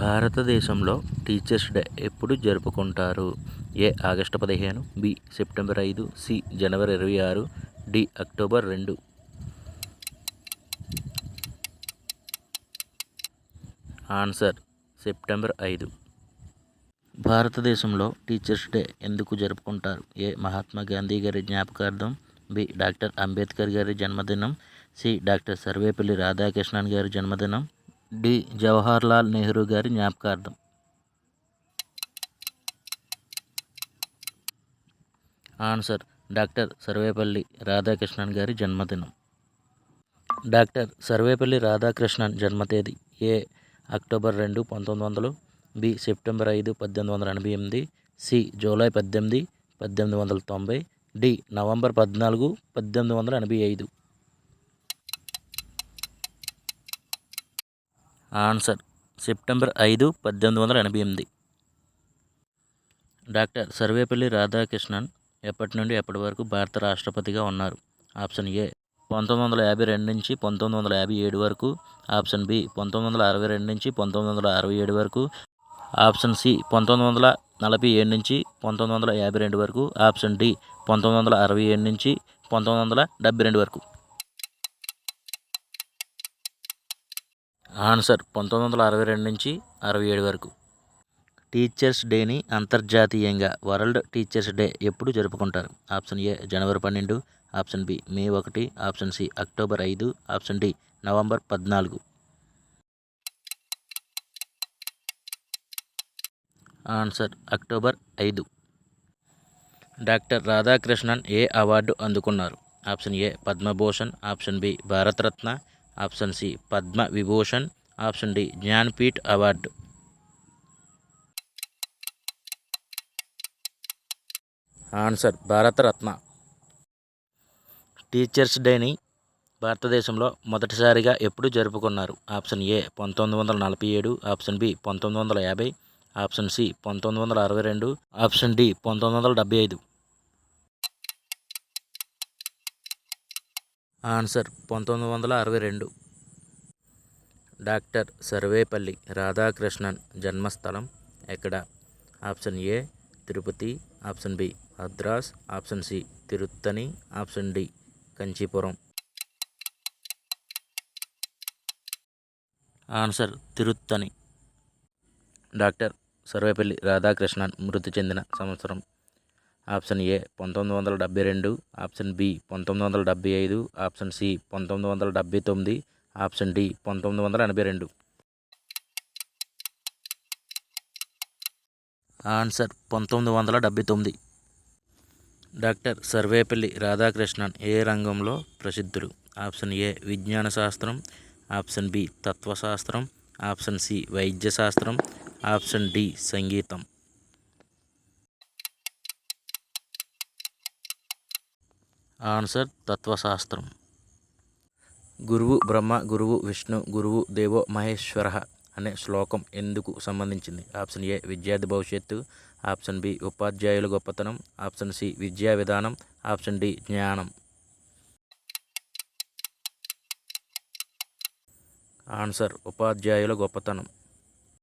భారతదేశంలో teachers day ఎప్పుడు జరుపుకుంటారు? ఏ ఆగస్టు పదిహేను బి సెప్టెంబర్ ఐదు సి జనవరి ఇరవై ఆరు డి అక్టోబర్ రెండు. ఆన్సర్ సెప్టెంబర్ ఐదు. భారతదేశంలో టీచర్స్ డే ఎందుకు జరుపుకుంటారు? ఏ మహాత్మా గాంధీ గారి జ్ఞాపకార్థం బి డాక్టర్ అంబేద్కర్ గారి జన్మదినం సి డాక్టర్ సర్వేపల్లి రాధాకృష్ణన్ గారి జన్మదినం డి. జవహర్ లాల్ నెహ్రూ గారి జ్ఞాపకార్థం. ఆన్సర్ డాక్టర్ సర్వేపల్లి రాధాకృష్ణన్ గారి జన్మదినం. డాక్టర్ సర్వేపల్లి రాధాకృష్ణన్ జన్మ తేదీ ఏ. అక్టోబర్ రెండు పంతొమ్మిది వందలు బి. సెప్టెంబర్ ఐదు పద్దెనిమిది వందల ఎనభై ఎనిమిది సి. జూలై పద్దెనిమిది పద్దెనిమిది వందల తొంభై డి. నవంబర్ పద్నాలుగు పద్దెనిమిది వందల ఎనభై ఐదు. ఆన్సర్ సెప్టెంబర్ ఐదు పద్దెనిమిది వందల ఎనభై ఎనిమిది. డాక్టర్ సర్వేపల్లి రాధాకృష్ణన్ ఎప్పటి నుండి ఎప్పటి వరకు భారత రాష్ట్రపతిగా ఉన్నారు? ఆప్షన్ ఏ పంతొమ్మిది వందల యాభై రెండు నుంచి పంతొమ్మిది వందల యాభై ఏడు వరకు. ఆప్షన్ బి పంతొమ్మిది వందల అరవై రెండు నుంచి పంతొమ్మిది వందల అరవై ఏడు వరకు. ఆప్షన్ సి పంతొమ్మిది వందల నలభై ఏడు నుంచి పంతొమ్మిది వందల యాభై రెండు వరకు. ఆప్షన్ డి పంతొమ్మిది వందల అరవై ఏడు నుంచి పంతొమ్మిది వందల డెబ్బై రెండు వరకు. ఆన్సర్ పంతొమ్మిది వందల అరవై రెండు నుంచి అరవై ఏడు వరకు. టీచర్స్ డేని అంతర్జాతీయంగా వరల్డ్ టీచర్స్ డే ఎప్పుడు జరుపుకుంటారు? ఆప్షన్ ఏ జనవరి పన్నెండు ఆప్షన్ బి మే ఒకటి ఆప్షన్ సి అక్టోబర్ ఐదు ఆప్షన్ డి నవంబర్ పద్నాలుగు. ఆన్సర్ అక్టోబర్ ఐదు. డాక్టర్ రాధాకృష్ణన్ ఏ అవార్డు అందుకున్నారు? Option A Padma Bhushan option B Bharat Ratna option C Padma Vibhushan option D Jnanpith award. Answer Bharat Ratna. Teachers డేని భారతదేశంలో మొదటిసారిగా ఎప్పుడు జరుపుకున్నారు? ఆప్షన్ ఏ పంతొమ్మిది వందల నలభై ఏడు ఆప్షన్ బి పంతొమ్మిది వందల యాభై ఆప్షన్ సి పంతొమ్మిది వందల అరవై రెండు ఆప్షన్ డి పంతొమ్మిది వందల డెబ్బై ఐదు. ఆన్సర్ పంతొమ్మిది వందల అరవై రెండు. డాక్టర్ సర్వేపల్లి రాధాకృష్ణన్ జన్మస్థలం ఎక్కడ? Option A Tirupati. Option B Madras. Option C Tiruttani option D Kanchipuram. Answer Tiruttani doctor Sarvepalli Radhakrishnan మృతి చెందిన సంవత్సరం ఆప్షన్ ఏ పంతొమ్మిది వందల డెబ్బై రెండు ఆప్షన్ బి పంతొమ్మిది వందల డెబ్బై ఐదు ఆప్షన్ సి పంతొమ్మిది వందల డెబ్బై తొమ్మిది ఆప్షన్ డి పంతొమ్మిది వందల ఎనభై రెండు. ఆన్సర్ పంతొమ్మిది వందల డెబ్బై తొమ్మిది. డాక్టర్ సర్వేపల్లి రాధాకృష్ణన్ ఏ రంగంలో ప్రసిద్ధుడు? ఆప్షన్ ఏ విజ్ఞాన శాస్త్రం ఆప్షన్ బి తత్వశాస్త్రం ఆప్షన్ సి వైద్య శాస్త్రం ఆప్షన్ డి సంగీతం. ఆన్సర్ తత్వశాస్త్రం. గురువు బ్రహ్మ గురువు విష్ణు గురువు దేవో మహేశ్వర అనే శ్లోకం ఎందుకు సంబంధించింది? ఆప్షన్ ఏ విద్యార్థి భవిష్యత్తు. ఆప్షన్ బి ఉపాధ్యాయుల గొప్పతనం. ఆప్షన్ సి విద్యా విధానం. ఆప్షన్ డి జ్ఞానం. ఆన్సర్ ఉపాధ్యాయుల గొప్పతనం.